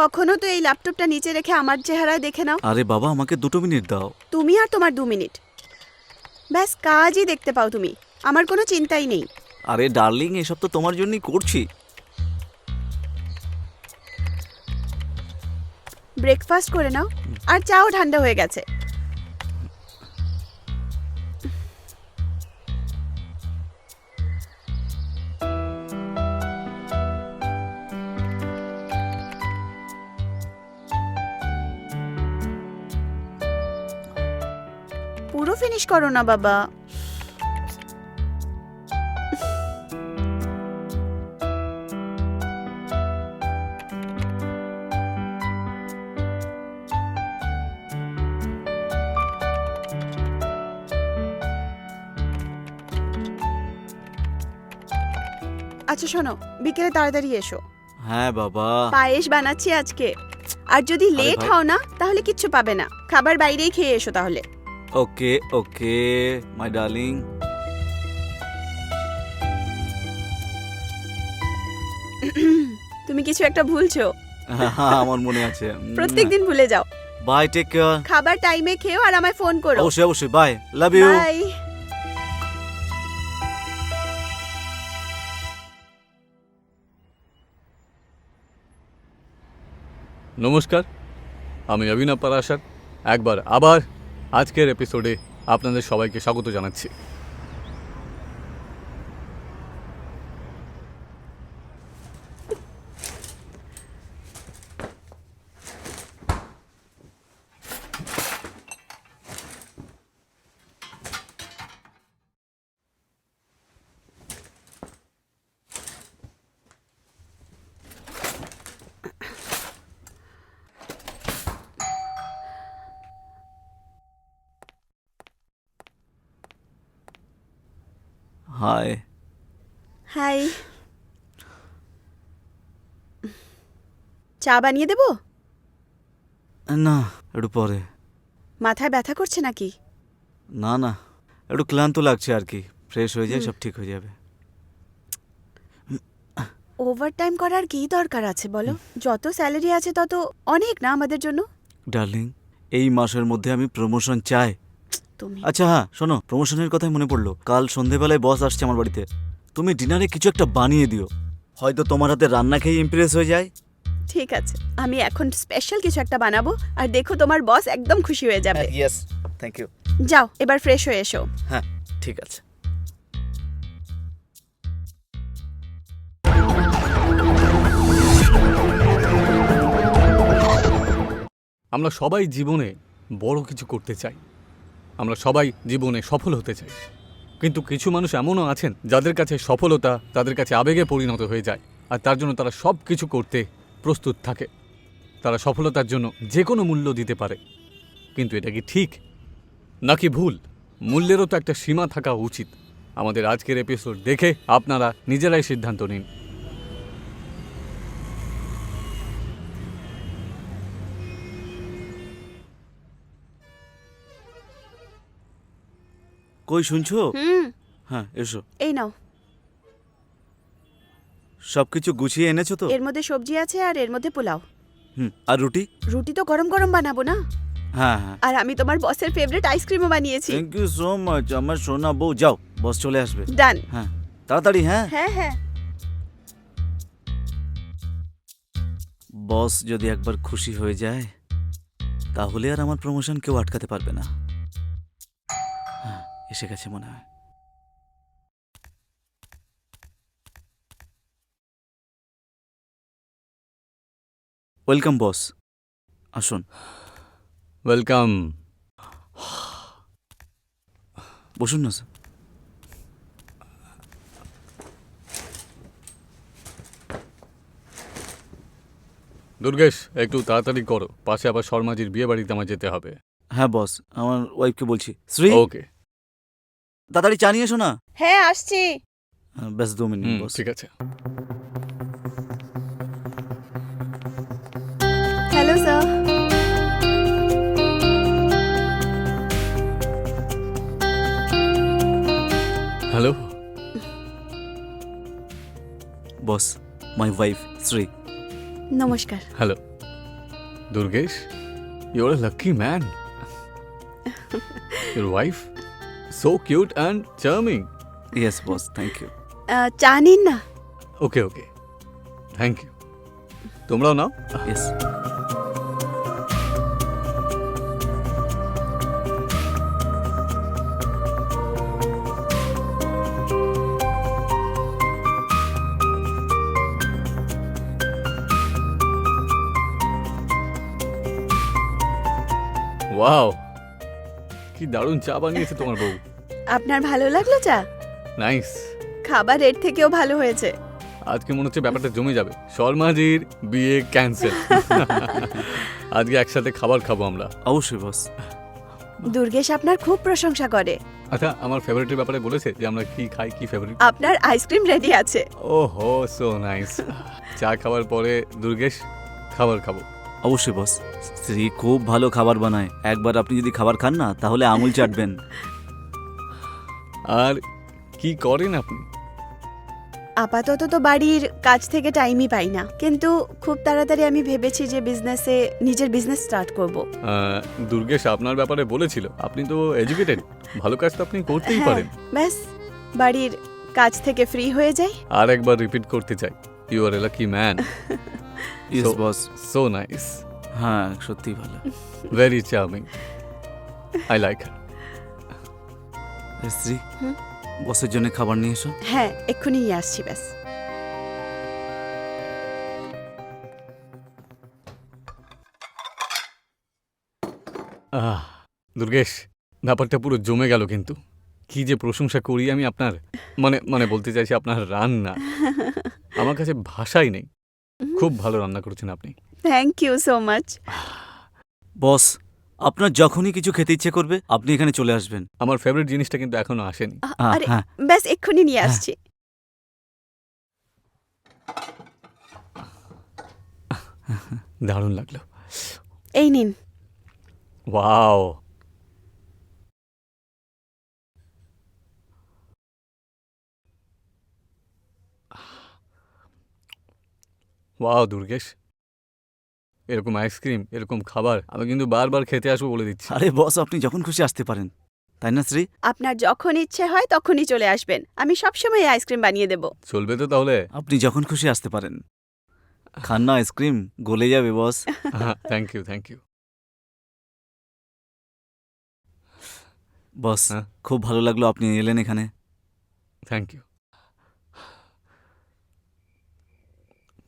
কখনো তো এই ল্যাপটপটা নিচে রেখে আমার চেহারায় দেখে নাও। আরে বাবা আমাকে দুটো মিনিট দাও। তুমি আর তোমার দু মিনিট। ব্যাস কাজই দেখতে পাও তুমি। আমার কোনো চিন্তাই নেই। আরে ডার্লিং এসব তো তোমার জন্যই করছি। ব্রেকফাস্ট করে নাও। আর চাও ঠান্ডা হয়ে গেছে। করো না বাবা। আচ্ছা শোনো বিকেলে তাড়াতাড়ি এসো। হ্যাঁ বাবা। পায়েস বানাচ্ছি আজকে। আর যদি লেট হও না তাহলে কিচ্ছু পাবে না। খাবার বাইরেই খেয়ে এসো তাহলে। ওকে ওকে মাই ডার্লিং তুমি কিছু একটা ভুলছো। আমার মনে আছে। প্রত্যেকদিন ভুলে যাও। বাই টেক কেয়ার খাবার টাইমে খেও আর আমায় ফোন করো। অবশ্যই অবশ্যই বাই লাভ ইউ বাই নমস্কার আমি অভিনব পারাশর। একবার আবার আজকের এপিসোডে আপনাদের সবাইকে স্বাগত জানাচ্ছি। হাই হাই চা বানিয়ে দেবো? না একটু পরে। মাথায় ব্যথা করছে নাকি? না না একটু ক্লান্ত লাগছে আর কি। ফ্রেশ হয়ে যায় সব ঠিক হয়ে যাবে। ওভার টাইম করার কি দরকার আছে বলো? যত স্যালারি আছে তত অনেক না আমাদের জন্য? ডার্লিং এই মাসের মধ্যে আমি প্রমোশন চাই। তুমি। আচ্ছা হ্যাঁ শোনো প্রমোশনের কথাই মনে পড়ল। কাল সন্ধেবেলায় বস আসছে আমার বাড়িতে। তুমি ডিনারে কিছু একটা বানিয়ে দিও। হয়তো তোমার হাতে রান্না খেয়ে ইমপ্রেস হয়ে যায়। ঠিক আছে আমি এখন স্পেশাল কিছু একটা বানাবো আর দেখো তোমার বস একদম খুশি হয়ে যাবে। ইয়েস থ্যাংক ইউ যাও এবার ফ্রেশ হয়ে এসো। হ্যাঁ ঠিক আছে। আমরা সবাই জীবনে বড় কিছু করতে চাই। আমরা সবাই জীবনে সফল হতে চাই। কিন্তু কিছু মানুষ এমনও আছেন যাদের কাছে সফলতা তাদের কাছে আবেগে পরিণত হয়ে যায় আর তার জন্য তারা সব কিছু করতে প্রস্তুত থাকে। তারা সফলতার জন্য যে কোনো মূল্য দিতে পারে। কিন্তু এটা কি ঠিক? নাকি ভুল? মূল্যেরও তো একটা সীমা থাকা উচিত। আমাদের আজকের এপিসোড দেখে আপনারা নিজেরাই সিদ্ধান্ত নিন। কই শুনছো? হুম। হ্যাঁ এসো। এই নাও। সবকিছু গুছিয়ে এনেছো তো? এর মধ্যে সবজি আছে আর এর মধ্যে পোলাও। হুম আর রুটি? রুটি তো গরম গরম বানাবো না? হ্যাঁ হ্যাঁ। আর আমি তোমার বসের ফেভারিট আইসক্রিমও বানিয়েছি। থ্যাংক ইউ সো মাচ আমার সোনা বউ। যাও বস চলে আসবে। ডান হ্যাঁ তাড়াতাড়ি হ্যাঁ? হ্যাঁ হ্যাঁ। বস যদি একবার খুশি হয়ে যায় তাহলে আর আমার প্রমোশন কেউ আটকাতে পারবে না। এসে গেছে মনে হয়। Welcome boss. আসুন। ওয়েলকাম। বসুন না স্যার। দুর্গেশ একটু তাড়াতাড়ি করো। পাশে আবার শর্মাজির বিয়ে বাড়িতে আমার যেতে হবে। হ্যাঁ বস। আমার ওয়াইফকে বলছি। শ্রী? ওকে তাড়াতাড়ি চা নিয়ে এসো না। হ্যাঁ আসছি। ব্যাস দু মিনিট বস। ঠিক আছে। Hello sir hello boss my wife Shri নমস্কার। Hello Durgesh your a lucky man your wife so cute and charming yes boss thank you ah, চা নিন না ওকে ওকে থ্যাংক ইউ তোমরাও নাও ইয়েস ওয়াও কি দারুণ চা বানিয়েছে তোমার বউ। আপনার ভালো লাগল চা? নাইস। খাবার এর থেকেও ভালো হয়েছে। আজকে মনে হচ্ছে ব্যাপারটা জমে যাবে। শর্মাজির বিয়ে ক্যান্সেল। আজকে একসাথে খাবার খাব আমরা। অবশ্যই বস। দুর্গেশ আপনার খুব প্রশংসা করে। আচ্ছা আমার ফেভারিটের ব্যাপারে বলেছে যে আমরা কি খাই কি ফেভারিট আপনার আইসক্রিম রেডি আছে। ও হো সো নাইস চা খাওয়ার পরে দুর্গেশ খাবার খাব। অবশ্যই বস শ্রী খুব ভালো খাবার বানায়। একবার আপনি যদি খাবার খান না তাহলে আমুল চাটবেন। আর কি করেন আপনি? আপাতত তো বাড়ির কাজ থেকে টাইমই পাই না। কিন্তু খুব তাড়াতাড়ি আমি ভেবেছি যে বিজনেসে নিজের বিজনেস স্টার্ট করব। আহ, দুর্গেশ আপনার ব্যাপারে বলেছিল। আপনি তো এডুকেটেড ভালো কাজ তো আপনি করতেই হ্যাঁ পারেন। ব্যাস বাড়ির কাজ থেকে ফ্রি হয়ে যাই। আর একবার রিপিট করতে চাই। You are a lucky man yes So- boss so nice হ্যাঁ সত্যি ভালো. Very charming I like Shri বসের জন্য খাবার নিয়ে এসো। হ্যাঁ এক্ষুনি আসছি ব্যাস। আহ দুর্গেশ ব্যাপারটা পুরো জমে গেল কিন্তু। কি যে প্রশংসা করি আমি আপনার মানে মানে বলতে চাইছি আপনার রান্না। আমার কাছে ভাষাই নেই। খুব ভালো রান্না করেছেন আপনি। Thank you so much boss আপনার যখনই কিছু খেতে ইচ্ছে করবে আপনি এখানে চলে আসবেন। আমার ফেভারিট জিনিসটা কিন্তু এখনও আসেনি। আরে হ্যাঁ। ব্যাস এক্ষুনি নিয়ে হ্যাঁ। আসছি। দারুণ লাগল। এই নিন। Wow wow Durgesh. এরকম আইসক্রিম এরকম খাবার আমি কিন্তু বারবার খেতে আসব বলে দিচ্ছি। আরে বস আপনি যখন খুশি আসতে পারেন। তাই না শ্রী? আপনার যখন ইচ্ছে হয় তখনই চলে আসবেন। আমি সবসময় আইসক্রিম বানিয়ে দেব। চলবে তো তাহলে। আপনি যখন খুশি আসতে পারেন। খান না আইসক্রিম গলে যাবে boss. Thank you thank you boss হ্যাঁ? খুব ভালো লাগল আপনি এলেন এখানে। থ্যাংক ইউ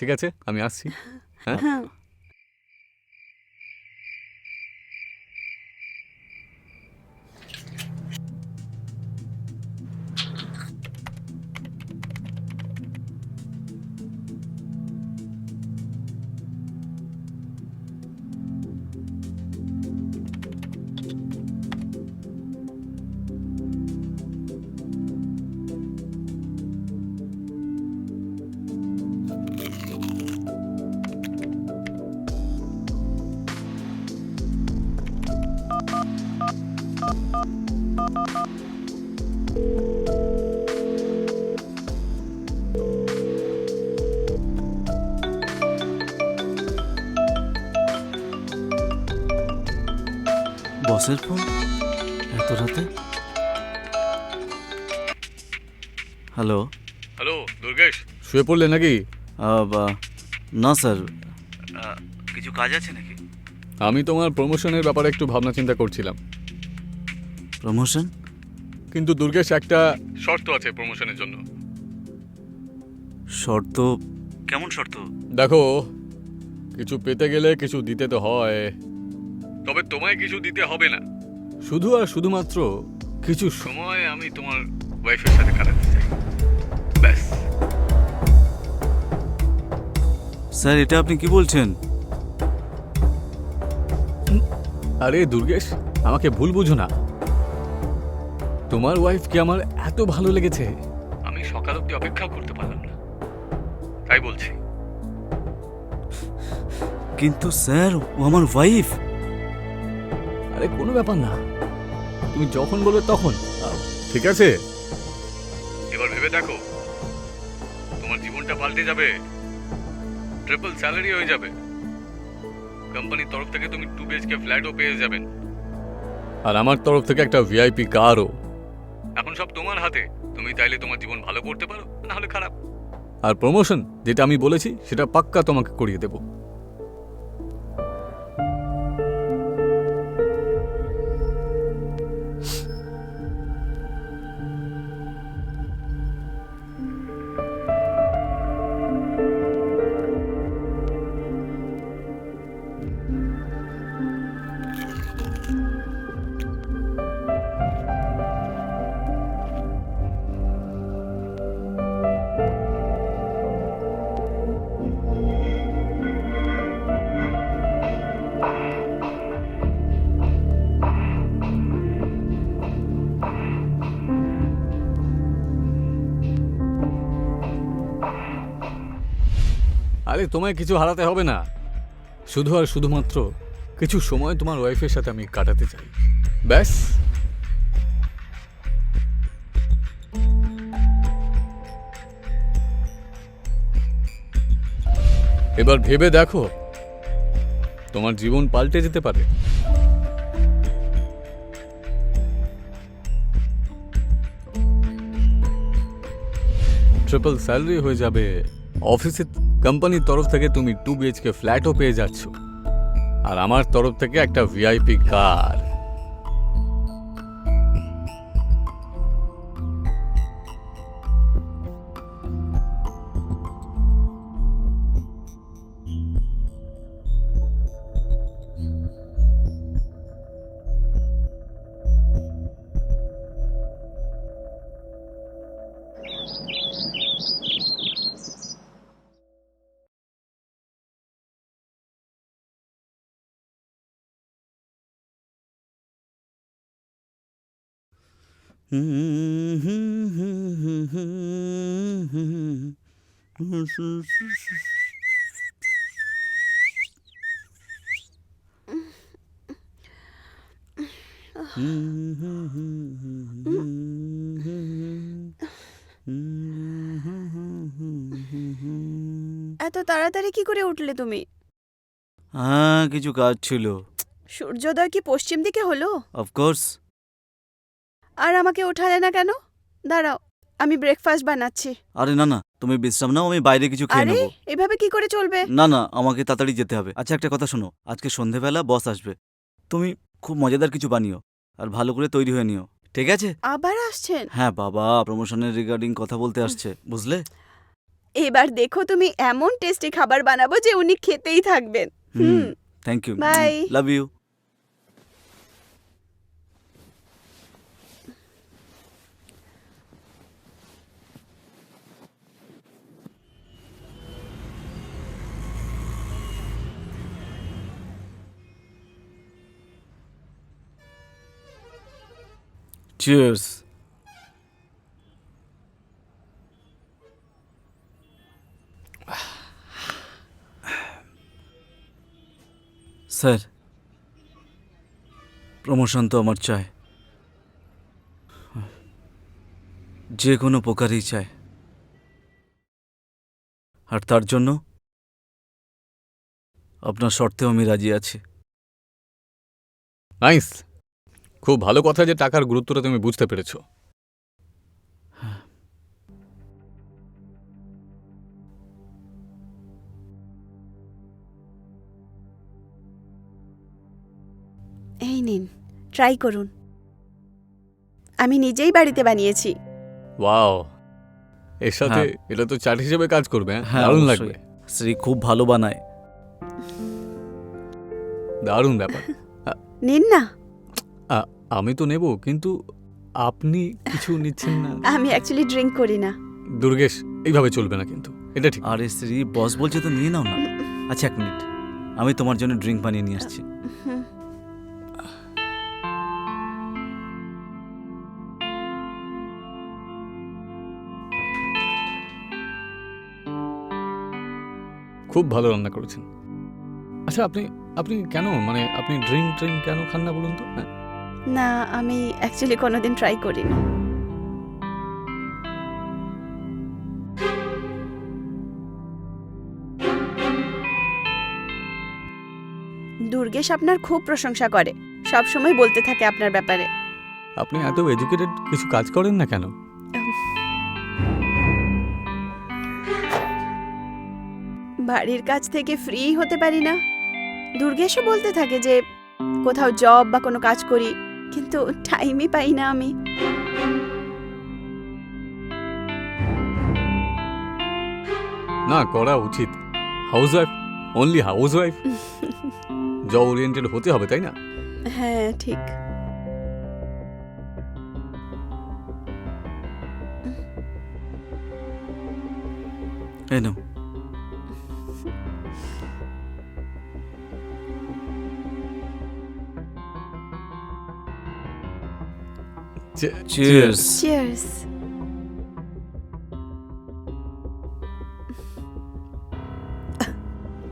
ঠিক আছে? আমি আসছি। হ্যাঁ? বসের ফোন এত রাতে? Hello hello Durgesh. শুয়ে পড়লে নাকি? বা- না স্যার। কিছু কাজ আছে নাকি? আমি তোমার প্রমোশনের ব্যাপারে একটু ভাবনা চিন্তা করছিলাম। প্রমোশন কিন্তু দুর্গেশ একটা শর্ত আছে প্রমোশনের জন্য। শর্ত? কেমন শর্ত? দেখো কিছু পেতে গেলে কিছু দিতে তো হয়। তবে তোমায় কিছু দিতে হবে না। শুধু আর শুধুমাত্র কিছু সময় আমি তোমার ওয়াইফের সাথে কাটাতে চাই। ব্যাস। স্যার এটা আপনি কি বলছেন? আরে দুর্গেশ আমাকে ভুল বুঝো না। তোমার ওয়াইফকে আমার এত ভালো লেগেছে? আমি সকাল অব্দি অপেক্ষা করতে পারলাম না। তাই বলছি। কিন্তু স্যার ও আমার ওয়াইফ আরে কোনো ব্যাপার না। তুমি যখন বলবে তখন। ঠিক আছে। এবার ভেবে দেখো। তোমার জীবনটা পাল্টে যাবে। ট্রিপল স্যালারি হয়ে যাবে। কোম্পানির তরফ থেকে তুমি টু বিএইচকে ফ্ল্যাটও পেয়ে যাবেন। আর আমার তরফ থেকে একটা ভিআইপি কারও এখন সব তোমার হাতে। তুমি চাইলে তোমার জীবন ভালো করতে পারো না হলে খারাপ। আর প্রমোশন যেটা আমি বলেছি সেটা পাক্কা তোমাকে করিয়ে দেব। আরে, তোমায় কিছু হারাতে হবে না। শুধু আর শুধুমাত্র কিছু সময় তোমার ওয়াইফের সাথে আমি কাটাতে চাই। ব্যাস। এবার ভেবে দেখো, তোমার জীবন পাল্টে যেতে পারে। ট্রিপল স্যালারি হয়ে যাবে অফিসের কোম্পানির তরফ থেকে তুমি টু বিএইচকে ফ্ল্যাটও পেয়ে যাচ্ছ। আর আমার তরফ থেকে একটা ভিআইপি কার এত তাড়াতাড়ি কি করে উঠলে তুমি? হ্যাঁ কিছু কাজ ছিল। সূর্যোদয় কি পশ্চিম দিকে হলো? অফকোর্স আর আমাকে ওঠালে না কেন? দাঁড়াও আমি ব্রেকফাস্ট বানাচ্ছি। আরে না না তুমি বিশ্রাম নাও আমি বাইরে কিছু খেয়ে আরে নেব। এভাবে কি করে চলবে? না না আমাকে তাড়াতাড়ি যেতে হবে। আচ্ছা একটা কথা শোনো আজকে সন্ধেবেলা বস আসবে। তুমি খুব মজাদার কিছু বানিও আর ভালো করে তৈরি হয়ে নিও ঠিক আছে? আবার আসছেন? হ্যাঁ বাবা প্রমোশনের রিগার্ডিং কথা বলতে আসছে বুঝলে? এবার দেখো তুমি এমন টেস্টি খাবার বানাবো যে উনি খেতেই থাকবেন। হুম thank you Bye. Love you Cheers. Sir promotion তো আমার চাই। যে কোনো প্রকারই চাই। আর তার জন্য আপনার শর্তেও আমি রাজি আছি। নাইস খুব ভালো কথা যে টাকার গুরুত্বটা তুমি বুঝতে পেরেছ। এই নিন ট্রাই করুন। আমি নিজেই বাড়িতে বানিয়েছি। ওয়াও এর সাথে হ্যাঁ। এটা তো চাট হিসেবে কাজ করবে হ্যাঁ? হ্যাঁ, দারুণ লাগবে। শ্রী খুব ভালো বানায়। দারুণ ব্যাপার। নিন না। আমি তো নেব কিন্তু আপনি কিছু নিচ্ছেন না। আমি অ্যাকচুয়ালি ড্রিঙ্ক করি না। দুর্গেশ এইভাবে চলবে না কিন্তু এটা ঠিক। আরে শ্রী বস বলছে তো নিয়ে নাও না। আচ্ছা এক মিনিট। আমি তোমার জন্য ড্রিঙ্ক বানিয়ে নিয়ে আসছি। খুব ভালো রান্না করেছেন। আচ্ছা আপনি আপনি কেন মানে আপনি ড্রিঙ্ক ট্রিঙ্ক কেন খান না বলুন তো? হ্যাঁ? না আমি অ্যাকচুয়ালি কোনোদিন ট্রাই করিনি। দুর্গেশ আপনার খুব প্রশংসা করে। সব সময় বলতে থাকে আপনার ব্যাপারে। আপনি এত এডুকেটেড কিছু কাজ করেন না কেন? বাড়ির কাছ থেকে ফ্রি হতে পারি না। দুর্গেশও বলতে থাকে যে কোথাও জব বা কোনো কাজ করি কিন্তু টাইমই পাই না আমি। না করা উচিত। Housewife only housewife job oriented হতে হবে তাই না? হ্যাঁ ঠিক। এই চিয়ার্স চিয়ার্স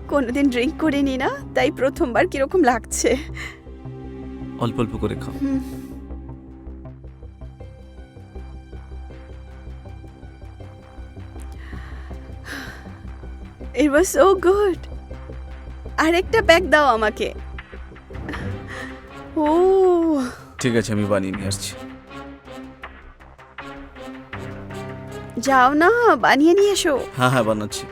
কোনোদিন ড্রিঙ্ক করিনি না তাই প্রথমবার কীরকম লাগছে। অল্প অল্প করে খাও। It was so good. আরেকটা ব্যাগ দাও আমাকে। ও। ঠিক আছে আমি বানিয়ে নিয়ে আসছি। যাও না বানিয়ে নিয়ে এসো। হ্যাঁ হ্যাঁ বানাচ্ছি।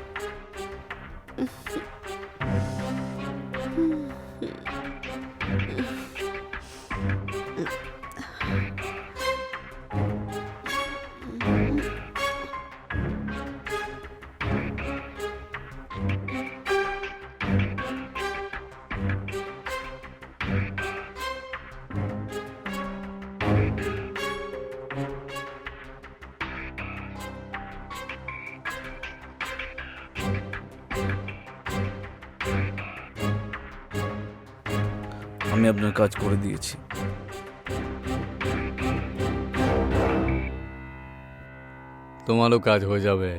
আমি আপনার কাজ করে দিয়েছি। তোমারও কাজ হয়ে যাবে।